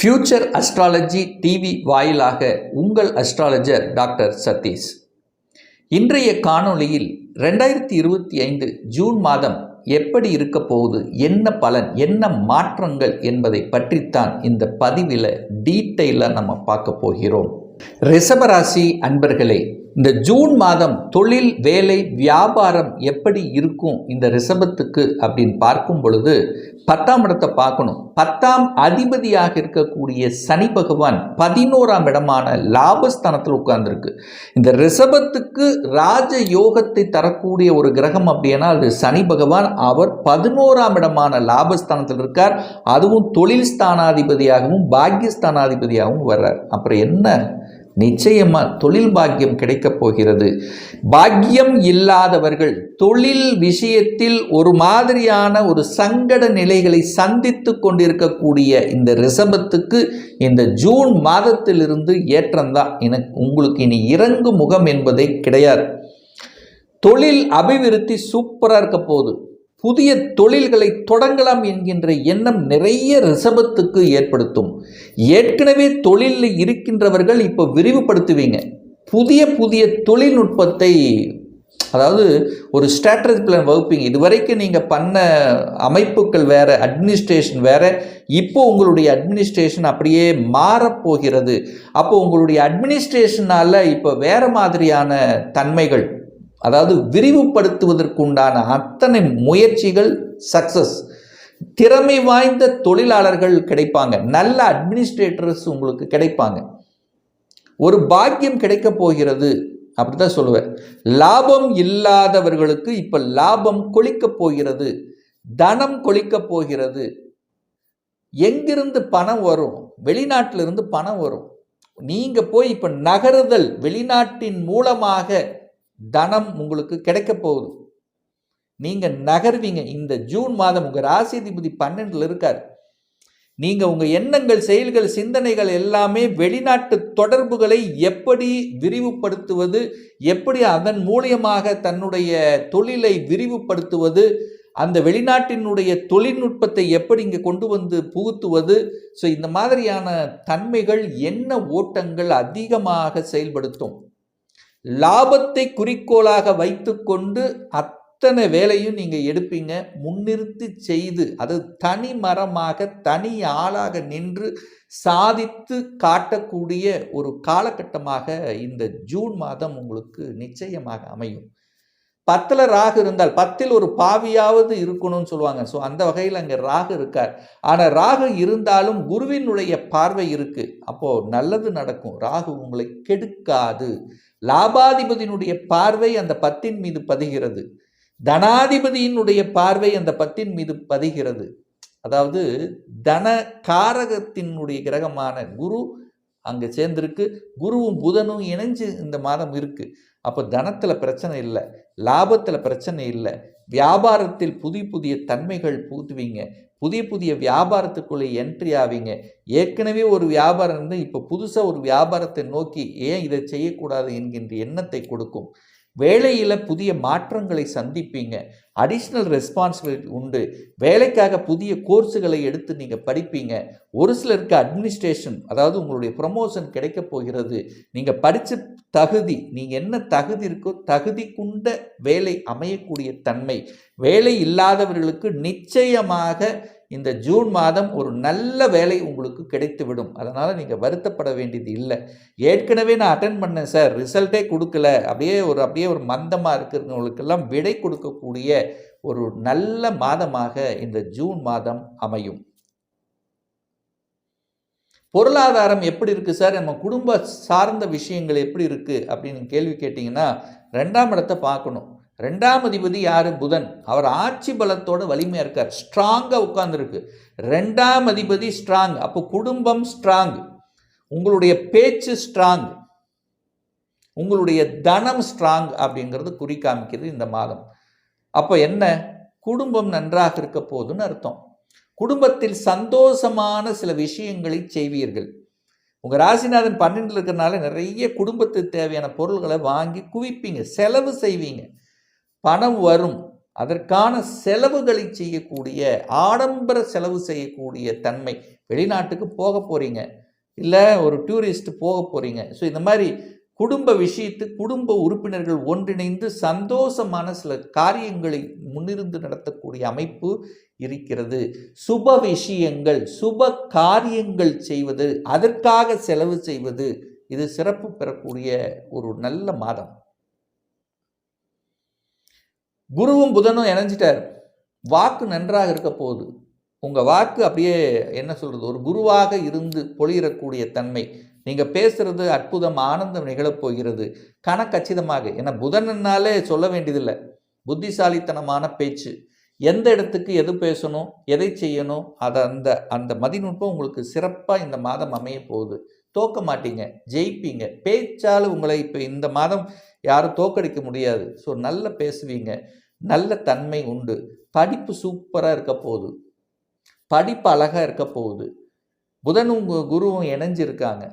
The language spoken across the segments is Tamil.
ஃபியூச்சர் அஸ்ட்ராலஜி டிவி வாயிலாக உங்கள் அஸ்ட்ராலஜர் டாக்டர் சதீஷ். இன்றைய காணொளியில் ரெண்டாயிரத்தி இருபத்தி ஐந்து ஜூன் மாதம் எப்படி இருக்க போகுது என்ன பலன் என்ன மாற்றங்கள் என்பதை பற்றித்தான் இந்த பதிவில் டீட்டெயிலாக நம்ம பார்க்க போகிறோம். ரிஷபராசி அன்பர்களே இந்த ஜூன் மாதம் தொழில் வேலை வியாபாரம் எப்படி இருக்கும் இந்த ரிஷபத்துக்கு அப்படின்னு பார்க்கும் பொழுது பத்தாம் இடத்தை பார்க்கணும். பத்தாம் அதிபதியாக இருக்கக்கூடிய சனி பகவான் பதினோராம் இடமான லாபஸ்தானத்தில் உட்கார்ந்துருக்கு. இந்த ரிஷபத்துக்கு ராஜ யோகத்தை தரக்கூடிய ஒரு கிரகம் அப்படின்னா அது சனி பகவான். அவர் பதினோராம் இடமான லாபஸ்தானத்தில் இருக்கார். அதுவும் தொழில் ஸ்தானாதிபதியாகவும் பாக்கியஸ்தானாதிபதியாகவும் வர்றார். அப்புறம் என்ன? நிச்சயமா தொழில் பாக்கியம் கிடைக்கப் போகிறது. பாக்கியம் இல்லாதவர்கள் தொழில் விஷயத்தில் ஒரு மாதிரியான ஒரு சங்கட நிலைகளை சந்தித்து கொண்டிருக்கக்கூடிய இந்த ரிசபத்துக்கு இந்த ஜூன் மாதத்திலிருந்து ஏற்றம்தான் எனக்கு உங்களுக்கு இனி இறங்கு முகம் என்பதே கிடையாது. தொழில் அபிவிருத்தி சூப்பராக இருக்க போகுது. புதிய தொழில்களை தொடங்கலாம் என்கின்ற எண்ணம் நிறைய ரிசபத்துக்கு ஏற்படுத்தும். ஏற்கனவே தொழிலில் இருக்கின்றவர்கள் இப்போ விரிவுபடுத்துவீங்க. புதிய புதிய தொழில்நுட்பத்தை அதாவது ஒரு ஸ்ட்ராட்டஜி பிளான் வகுப்பீங்க. இதுவரைக்கும் நீங்கள் பண்ண அமைப்புகள் வேறு அட்மினிஸ்ட்ரேஷன் வேறு இப்போ உங்களுடைய அட்மினிஸ்ட்ரேஷன் அப்படியே மாறப்போகிறது. அப்போ உங்களுடைய அட்மினிஸ்ட்ரேஷனால் இப்போ வேறு மாதிரியான தன்மைகள் அதாவது விரிவுபடுத்துவதற்குண்டான அத்தனை முயற்சிகள் சக்சஸ் திறமை வாய்ந்த தொழிலாளர்கள் கிடைப்பாங்க. நல்ல அட்மினிஸ்ட்ரேட்டர்ஸ் உங்களுக்கு கிடைப்பாங்க. ஒரு பாக்கியம் கிடைக்க போகிறது அப்படிதான் சொல்லுவேன் லாபம் இல்லாதவர்களுக்கு இப்போ லாபம் கொளிக்க போகிறது. தனம் கொளிக்க போகிறது. எங்கிருந்து பணம் வரும்? வெளிநாட்டிலிருந்து பணம் வரும். நீங்க போய் இப்ப நகருதல் வெளிநாட்டின் மூலமாக தனம் உங்களுக்கு கிடைக்க போகுது. நீங்கள் நகர்வீங்க. இந்த ஜூன் மாதம் உங்கள் ராசிதிபதி பன்னெண்டில் இருக்கார். நீங்கள் உங்கள் எண்ணங்கள் செயல்கள் சிந்தனைகள் எல்லாமே வெளிநாட்டு தொடர்புகளை எப்படி விரிவுபடுத்துவது எப்படி அதன் மூலியமாக தன்னுடைய தொழிலை விரிவுபடுத்துவது அந்த வெளிநாட்டினுடைய தொழில்நுட்பத்தை எப்படி இங்கே கொண்டு வந்து புகுத்துவது ஸோ இந்த மாதிரியான தன்மைகள் என்ன ஓட்டங்கள் அதிகமாக செயல்படுத்தும். லாபத்தை குறிக்கோளாக வைத்துக்கொண்டு அத்தனை வேலையும் நீங்கள் எடுப்பீங்க. முன்னிறுத்தி செய்து அது தனி மரமாக தனி ஆளாக நின்று சாதித்து காட்டக்கூடிய ஒரு காலகட்டமாக இந்த ஜூன் மாதம் உங்களுக்கு நிச்சயமாக அமையும். பத்தில் ராகு இருந்தால் பத்தில் ஒரு பாவியாவது இருக்கணும்னு சொல்லுவாங்க. ஸோ அந்த வகையில் அங்கே ராகு இருக்கார். ஆனால் ராகு இருந்தாலும் குருவினுடைய பார்வை இருக்குது அப்போது நல்லது நடக்கும். ராகு உங்களை கெடுக்காது. லாபாதிபதியினுடைய பார்வை அந்த பத்தின் மீது பதிகிறது. தனாதிபதியினுடைய பார்வை அந்த பத்தின் மீது பதிகிறது. அதாவது தன காரகத்தினுடைய கிரகமான குரு அங்கே சேர்ந்துருக்கு. குருவும் புதனும் இணைஞ்சு இந்த மாதம் இருக்குது அப்போ தனத்தில் பிரச்சனை இல்லை. லாபத்தில் பிரச்சனை இல்லை. வியாபாரத்தில் புதிய புதிய தன்மைகள் புகுத்துவீங்க புதிய புதிய வியாபாரத்துக்குள்ளே என்ட்ரி ஆவீங்க. ஏற்கனவே ஒரு வியாபாரம் இருந்து இப்போ புதுசாக ஒரு வியாபாரத்தை நோக்கி ஏன் இதை செய்யக்கூடாது என்கின்ற எண்ணத்தை கொடுக்கும். வேலையில் புதிய மாற்றங்களை சந்திப்பீங்க. அடிஷ்னல் ரெஸ்பான்சிபிலிட்டி உண்டு. வேலைக்காக புதிய கோர்ஸுகளை எடுத்து நீங்கள் படிப்பீங்க. ஒரு சிலருக்கு அட்மினிஸ்ட்ரேஷன் அதாவது உங்களுடைய ப்ரமோஷன் கிடைக்க போகிறது. நீங்கள் படித்த தகுதி நீங்கள் என்ன தகுதி இருக்கோ தகுதி கொண்ட வேலை அமையக்கூடிய தன்மை. வேலை இல்லாதவர்களுக்கு நிச்சயமாக இந்த ஜூன் மாதம் ஒரு நல்ல வேலை உங்களுக்கு கிடைத்துவிடும். அதனால் நீங்கள் வருத்தப்பட வேண்டியது இல்லை. ஏற்கனவே நான் அட்டன் பண்ணேன் சார் ரிசல்ட்டே கொடுக்கல. அப்படியே ஒரு அப்படியே ஒரு மந்தமாக இருக்கிறவங்களுக்கெல்லாம் விடை கொடுக்கக்கூடிய ஒரு நல்ல மாதமாக இந்த ஜூன் மாதம் அமையும். பொருளாதாரம் எப்படி இருக்குது சார் நம்ம குடும்ப சார்ந்த விஷயங்கள் எப்படி இருக்குது அப்படின்னு கேள்வி கேட்டிங்கன்னா ரெண்டாம் இடத்தை பார்க்கணும். ரெண்டாம் அதிபதி யார்? புதன். அவர் ஆட்சி பலத்தோட வலிமையாக இருக்கார். ஸ்ட்ராங்காக உட்கார்ந்துருக்கு. ரெண்டாம் அதிபதி ஸ்ட்ராங் அப்போ குடும்பம் ஸ்ட்ராங் உங்களுடைய பேச்சு ஸ்ட்ராங் உங்களுடைய தனம் ஸ்ட்ராங் அப்படிங்கிறது குறிக்காமிக்கிறது இந்த மாதம். அப்போ என்ன? குடும்பம் நன்றாக இருக்க போதுன்னு அர்த்தம். குடும்பத்தில் சந்தோஷமான சில விஷயங்களை செய்வீர்கள். உங்கள் ராசிநாதன் பன்னெண்டில் இருக்கிறனால நிறைய குடும்பத்துக்கு தேவையான பொருள்களை வாங்கி குவிப்பீங்க. செலவு செய்வீங்க. பணம் வரும். அதற்கான செலவுகளை செய்யக்கூடிய ஆடம்பர செலவு செய்யக்கூடிய தன்மை. வெளிநாட்டுக்கு போக போகிறீங்க இல்லை ஒரு டூரிஸ்ட் போக போகிறீங்க ஸோ இந்த மாதிரி குடும்ப விஷயத்து குடும்ப உறுப்பினர்கள் ஒன்றிணைந்து சந்தோஷமான சில காரியங்களை முன்னிருந்து நடத்தக்கூடிய அமைப்பு இருக்கிறது. சுப விஷயங்கள் சுப காரியங்கள் செய்வது அதற்காக செலவு செய்வது இது சிறப்பு பெறக்கூடிய ஒரு நல்ல மாதம். குருவும் புதனும் இணைஞ்சிட்டார். வாக்கு நன்றாக இருக்க போகுது. உங்கள் வாக்கு அப்படியே என்ன சொல்கிறது ஒரு குருவாக இருந்து பொழியிறக்கூடிய தன்மை. நீங்கள் பேசுகிறது அற்புதம் ஆனந்தம் நிகழப்போகிறது கணக்கச்சிதமாக ஏன்னா புதன்னாலே சொல்ல வேண்டியதில்லை. புத்திசாலித்தனமான பேச்சு. எந்த இடத்துக்கு எது பேசணும் எதை செய்யணும் அதை அந்த அந்த மதிநுட்பம் உங்களுக்கு சிறப்பாக இந்த மாதம் அமைய போகுது. தோக்க மாட்டீங்க ஜெயிப்பீங்க. பேச்சால் உங்களை இப்போ இந்த மாதம் யாரும் தோக்கடிக்க முடியாது. ஸோ நல்ல பேசுவீங்க. நல்ல தன்மை உண்டு. படிப்பு சூப்பராக இருக்க போகுது. படிப்பு அழகாக இருக்க போகுது. புதனும் குருவும் இணைஞ்சிருக்காங்க.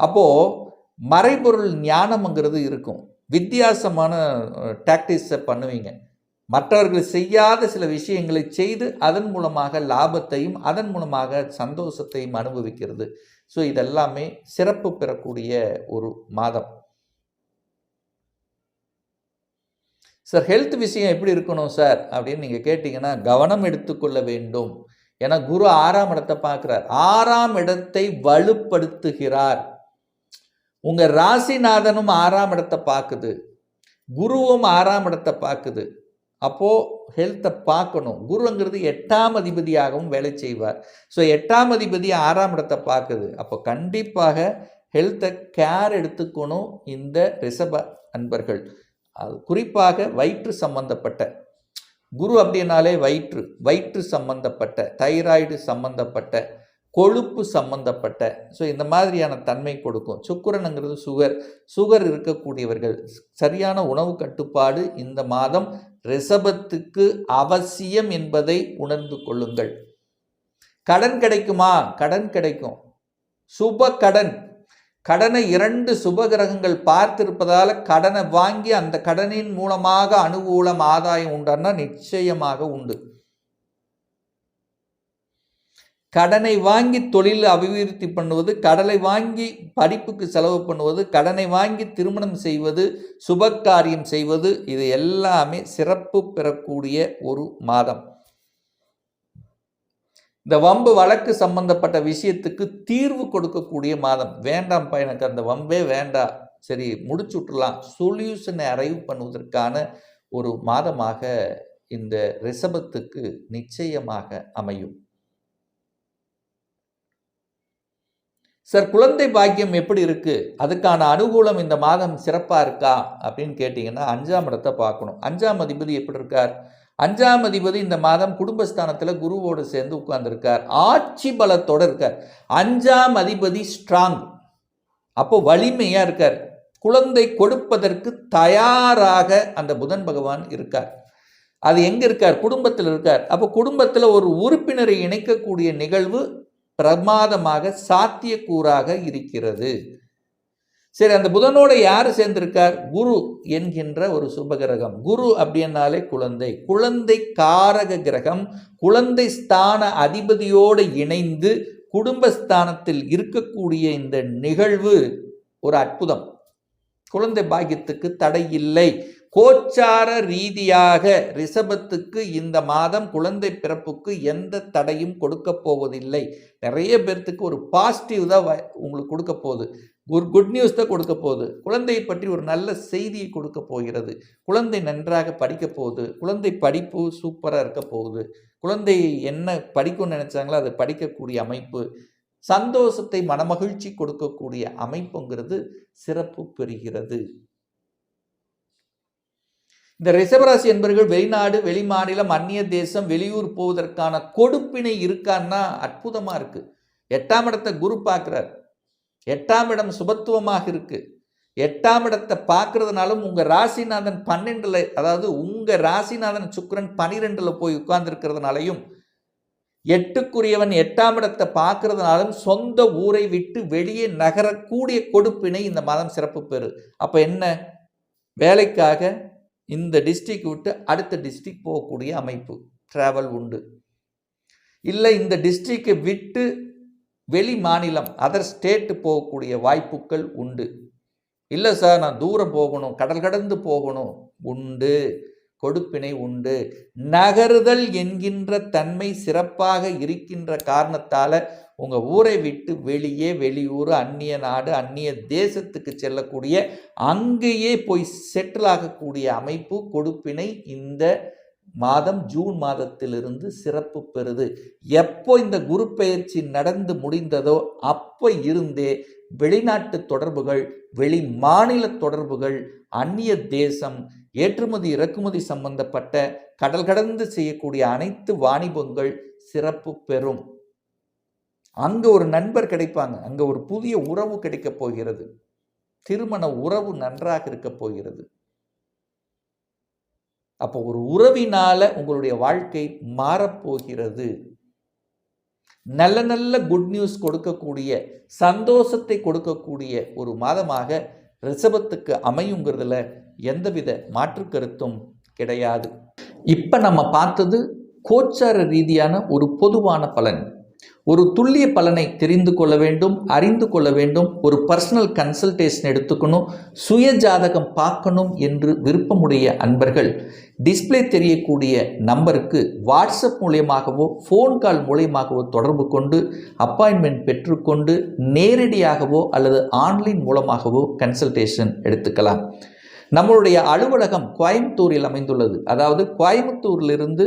அப்போது மறைபொருள் ஞானம்ங்கிறது இருக்கும். வித்தியாசமான டாக்டிக்ஸை பண்ணுவீங்க. மற்றவர்கள் செய்யாத சில விஷயங்களை செய்து அதன் மூலமாக லாபத்தையும் அதன் மூலமாக சந்தோஷத்தையும் அனுபவிக்கிறது. ஸோ இதெல்லாமே சிறப்பு பெறக்கூடிய ஒரு மாதம். சார் ஹெல்த் விஷயம் எப்படி இருக்கணும் சார்? அப்படின்னு நீங்கள் கேட்டிங்கன்னா கவனம் எடுத்துக்கொள்ள வேண்டும். ஏன்னா குரு ஆறாம் இடத்தை பார்க்குறார். ஆறாம் இடத்தை வலுப்படுத்துகிறார். உங்கள் ராசிநாதனும் ஆறாம் இடத்தை பார்க்குது. குருவும் ஆறாம் இடத்தை பார்க்குது. அப்போது ஹெல்த்தை பார்க்கணும். குருங்கிறது எட்டாம் அதிபதியாகவும் வேலை செய்வார். ஸோ எட்டாம் அதிபதி ஆறாம் இடத்தை பார்க்குது. அப்போ கண்டிப்பாக ஹெல்த்தை கேர் எடுத்துக்கணும் இந்த ரிஷப அன்பர்கள். அது குறிப்பாக வயிற்று சம்பந்தப்பட்ட. குரு அப்படின்னாலே வயிற்று வயிற்று சம்பந்தப்பட்ட தைராய்டு சம்பந்தப்பட்ட கொழுப்பு சம்பந்தப்பட்ட. ஸோ இந்த மாதிரியான தன்மை கொடுக்கும். சுக்குரனுங்கிறது சுகர். சுகர் இருக்கக்கூடியவர்கள். சரியான உணவு கட்டுப்பாடு இந்த மாதம் ரிசபத்துக்கு அவசியம் என்பதை உணர்ந்து கொள்ளுங்கள். கடன் கிடைக்குமா? கடன் கிடைக்கும். சுப கடன். கடனை இரண்டு சுபகிரகங்கள் பார்த்திருப்பதால் கடனை வாங்கி அந்த கடனின் மூலமாக அனுகூலம் ஆதாயம் உண்டானா நிச்சயமாக உண்டு. கடனை வாங்கி தொழில் அபிவிருத்தி பண்ணுவது கடலை வாங்கி படிப்புக்கு செலவு பண்ணுவது கடனை வாங்கி திருமணம் செய்வது சுபகாரியம் செய்வது இது எல்லாமே சிறப்பு பெறக்கூடிய ஒரு மாதம். இந்த வம்பு வழக்கு சம்பந்தப்பட்ட விஷயத்துக்கு தீர்வு கொடுக்கக்கூடிய மாதம். வேண்டாம்ப்பா எனக்கு அந்த வம்பே வேண்டாம். சரி முடிச்சு விட்டுலாம் சொல்யூஷனை அரைவ் பண்ணுவதற்கான ஒரு மாதமாக இந்த ரிஷபத்துக்கு நிச்சயமாக அமையும். சார் குழந்தை பாக்கியம் எப்படி இருக்குது அதுக்கான அனுகூலம் இந்த மாதம் சிறப்பாக இருக்கா? அப்படின்னு கேட்டிங்கன்னா அஞ்சாம் இடத்தை பார்க்கணும். அஞ்சாம் அதிபதி எப்படி இருக்கார்? அஞ்சாம் அதிபதி இந்த மாதம் குடும்பஸ்தானத்தில் குருவோடு சேர்ந்து உட்கார்ந்துருக்கார். ஆட்சி பலத்தோடு இருக்கார். அஞ்சாம் அதிபதி ஸ்ட்ராங் அப்போ வலிமையாக இருக்கார். குழந்தை கொடுப்பதற்கு தயாராக அந்த புதன் பகவான் இருக்கார். அது எங்கே இருக்கார்? குடும்பத்தில் இருக்கார். அப்போ குடும்பத்தில் ஒரு உறுப்பினரை இணைக்கக்கூடிய நிகழ்வு பிரமாதமாக சாத்தியக்கூறாக இருக்கிறது. சரி அந்த புதனோட யார் சேர்ந்திருக்கார்? குரு என்கின்ற ஒரு சுபகிரகம். குரு அப்படின்னாலே குழந்தை. குழந்தை காரக கிரகம். குழந்தை ஸ்தான அதிபதியோடு இணைந்து குடும்பஸ்தானத்தில் இருக்கக்கூடிய இந்த நிகழ்வு ஒரு அற்புதம். குழந்தை பாக்கியத்துக்கு தடை இல்லை. கோச்சார ரீதியாக ரிஷபத்துக்கு இந்த மாதம் குழந்தை பிறப்புக்கு எந்த தடையும் கொடுக்க போவதில்லை. நிறைய பேர்த்துக்கு ஒரு பாசிட்டிவ் தான் உங்களுக்கு கொடுக்க போகுது. ஒரு குட் நியூஸ் தான் கொடுக்க போகுது. குழந்தையை பற்றி ஒரு நல்ல செய்தியை கொடுக்க போகிறது. குழந்தை நன்றாக படிக்க போகுது. குழந்தை படிப்பு சூப்பராக இருக்க போகுது. குழந்தை என்ன படிக்கும்னு நினச்சாங்களோ அதை படிக்கக்கூடிய அமைப்பு சந்தோஷத்தை மனமகிழ்ச்சி கொடுக்கக்கூடிய அமைப்புங்கிறது சிறப்பு பெறுகிறது. இந்த ரிஷபராசி என்பவர்கள் வெளிநாடு வெளிமாநிலம் அந்நிய தேசம் வெளியூர் போவதற்கான கொடுப்பினை இருக்கான்னா அற்புதமாக இருக்குது எட்டாம் இடத்தை குரு பார்க்குறார். எட்டாம் இடம் சுபத்துவமாக இருக்குது எட்டாம் இடத்தை பார்க்கறதுனாலும் உங்கள் ராசிநாதன் பன்னெண்டில் அதாவது உங்கள் ராசிநாதன் சுக்கரன் பனிரெண்டில் போய் உட்கார்ந்துருக்கிறதுனாலையும் எட்டுக்குரியவன் எட்டாம் இடத்தை பார்க்கறதுனாலும் சொந்த ஊரை விட்டு வெளியே நகரக்கூடிய கொடுப்பினை இந்த மாதம் சிறப்பு பெறு. அப்போ என்ன? வேலைக்காக இந்த டிஸ்ட்ரிக் விட்டு அடுத்த டிஸ்ட்ரிக் போகக்கூடிய அமைப்பு ட்ராவல் உண்டு. இல்லை இந்த டிஸ்ட்ரிக்கை விட்டு வெளி மாநிலம் அதர் ஸ்டேட்டு போகக்கூடிய வாய்ப்புகள் உண்டு. இல்லை சார் நான் தூரம் போகணும் கடல் கடந்து போகணும் உண்டு. கொடுப்பினை உண்டு. நகருதல் என்கின்ற தன்மை சிறப்பாக இருக்கின்ற காரணத்தால் உங்கள் ஊரை விட்டு வெளியே வெளியூர் அந்நிய நாடு அந்நிய தேசத்துக்கு செல்லக்கூடிய அங்கேயே போய் செட்டில் ஆகக்கூடிய அமைப்பு கொடுப்பினை இந்த மாதம் ஜூன் மாதத்திலிருந்து சிறப்பு பெறுது. எப்போ இந்த குரு பயிற்சி நடந்து முடிந்ததோ அப்போ இருந்தே வெளிநாட்டு தொடர்புகள் வெளி மாநில தொடர்புகள் அந்நிய தேசம் ஏற்றுமதி இறக்குமதி சம்பந்தப்பட்ட கடல் கடந்து செய்யக்கூடிய அனைத்து வாணிபங்கள் சிறப்பு பெறும். அங்கே ஒரு நண்பர் கிடைப்பாங்க. அங்கே ஒரு புதிய உறவு கிடைக்கப் போகிறது. திருமண உறவு நன்றாக இருக்க போகிறது. அப்போ ஒரு உறவினால் உங்களுடைய வாழ்க்கை மாறப்போகிறது. நல்ல நல்ல குட் நியூஸ் கொடுக்கக்கூடிய சந்தோஷத்தை கொடுக்கக்கூடிய ஒரு மாதமாக ரிஷபத்துக்கு அமையுங்கிறதுல எந்தவித மாற்று கருத்தும் கிடையாது. இப்போ நம்ம பார்த்தது கோச்சார ரீதியான ஒரு பொதுவான பலன். ஒரு துல்லிய பலனை தெரிந்து கொள்ள வேண்டும் அறிந்து கொள்ள வேண்டும் ஒரு பர்சனல் கன்சல்டேஷன் எடுத்துக்கணும் சுய ஜாதகம் பார்க்கணும் என்று விருப்பமுடைய அன்பர்கள். டிஸ்ப்ளே தெரியக்கூடிய நம்பருக்கு வாட்ஸ்அப் மூலியமாகவோ ஃபோன் கால் மூலியமாகவோ தொடர்பு கொண்டு அப்பாயின்மெண்ட் பெற்றுக்கொண்டு நேரடியாகவோ அல்லது ஆன்லைன் மூலமாகவோ கன்சல்டேஷன் எடுத்துக்கலாம். நம்மளுடைய அலுவலகம் கோயம்புத்தூரில் அமைந்துள்ளது. அதாவது கோயம்புத்தூரிலிருந்து